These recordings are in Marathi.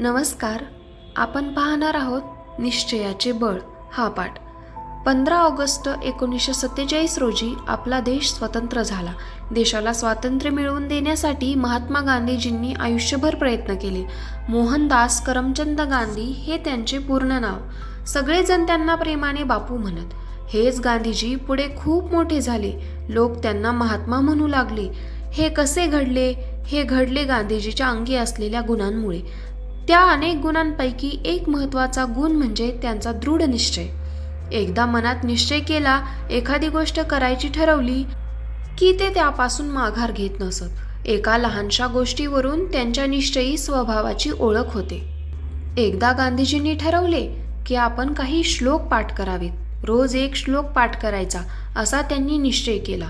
नमस्कार. आपण पाहणार आहोत निश्चयाचे बळ हा पाठ. पंधरा ऑगस्ट एकोणीसशे सत्तेचाळीस रोजी आपला देश स्वतंत्र झाला. देशाला स्वातंत्र्य मिळवून देण्यासाठी महात्मा गांधीजींनी आयुष्यभर प्रयत्न केले. मोहनदास करमचंद गांधी हे त्यांचे पूर्ण नाव. सगळेजण त्यांना प्रेमाने बापू म्हणत. हेच गांधीजी पुढे खूप मोठे झाले. लोक त्यांना महात्मा म्हणू लागले. हे कसे घडले? हे घडले गांधीजीच्या अंगी असलेल्या गुणांमुळे. त्या अनेक गुणांपैकी एक महत्त्वाचा गुण म्हणजे त्यांचा दृढ निश्चय. एकदा मनात निश्चय केला एखादी गोष्ट करायची ठरवली की ते त्यापासून माघार घेत नसत. एका लहानशा गोष्टीवरून त्यांच्या निश्चयी स्वभावाची ओळख होते. एकदा गांधीजींनी ठरवले की आपण काही श्लोक पाठ करावेत. रोज एक श्लोक पाठ करायचा असा त्यांनी निश्चय केला.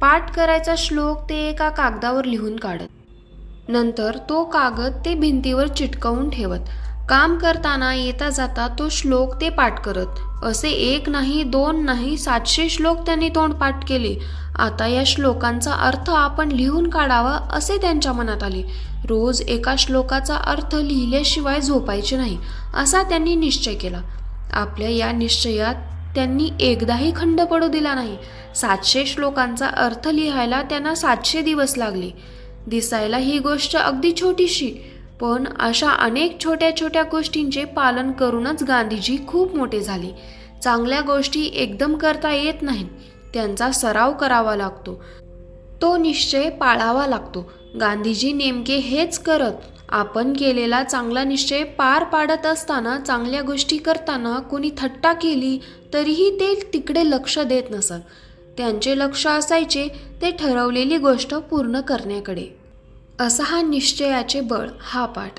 पाठ करायचा श्लोक ते एका कागदावर लिहून काढत. नंतर तो कागद ते भिंतीवर चिटकवून ठेवत. काम करताना येता जाता तो श्लोक ते पाठ करत. असे एक नाही दोन नाही सातशे श्लोक त्यांनी तोंडपाठ केले. आता या श्लोकांचा अर्थ आपण लिहून काढावा असे त्यांच्या मनात आले. रोज एका श्लोकाचा अर्थ लिहिल्याशिवाय झोपायचे नाही असा त्यांनी निश्चय केला. आपल्या या निश्चयात त्यांनी एकदाही खंड पडू दिला नाही. सातशे श्लोकांचा अर्थ लिहायला त्यांना सातशे दिवस लागले. दिसायला ही गोष्ट अगदी छोटीशी पण अशा अनेक छोट्या छोट्या गोष्टींचे पालन करूनच गांधीजी खूप मोठे झाले. चांगल्या गोष्टी एकदम करता येत नाहीत. त्यांचा सराव करावा लागतो. तो निश्चय पाळावा लागतो. गांधीजी नेमके हेच करत आपण केलेला चांगला निश्चय पार पाडत असताना चांगल्या गोष्टी करताना कोणी थट्टा केली तरीही ते तिकडे लक्ष देत नसत त्यांचे लक्ष असायचे ते ठरवलेली गोष्ट पूर्ण करण्याकडे. असा हा निश्चयाचे बळ हा पाठ.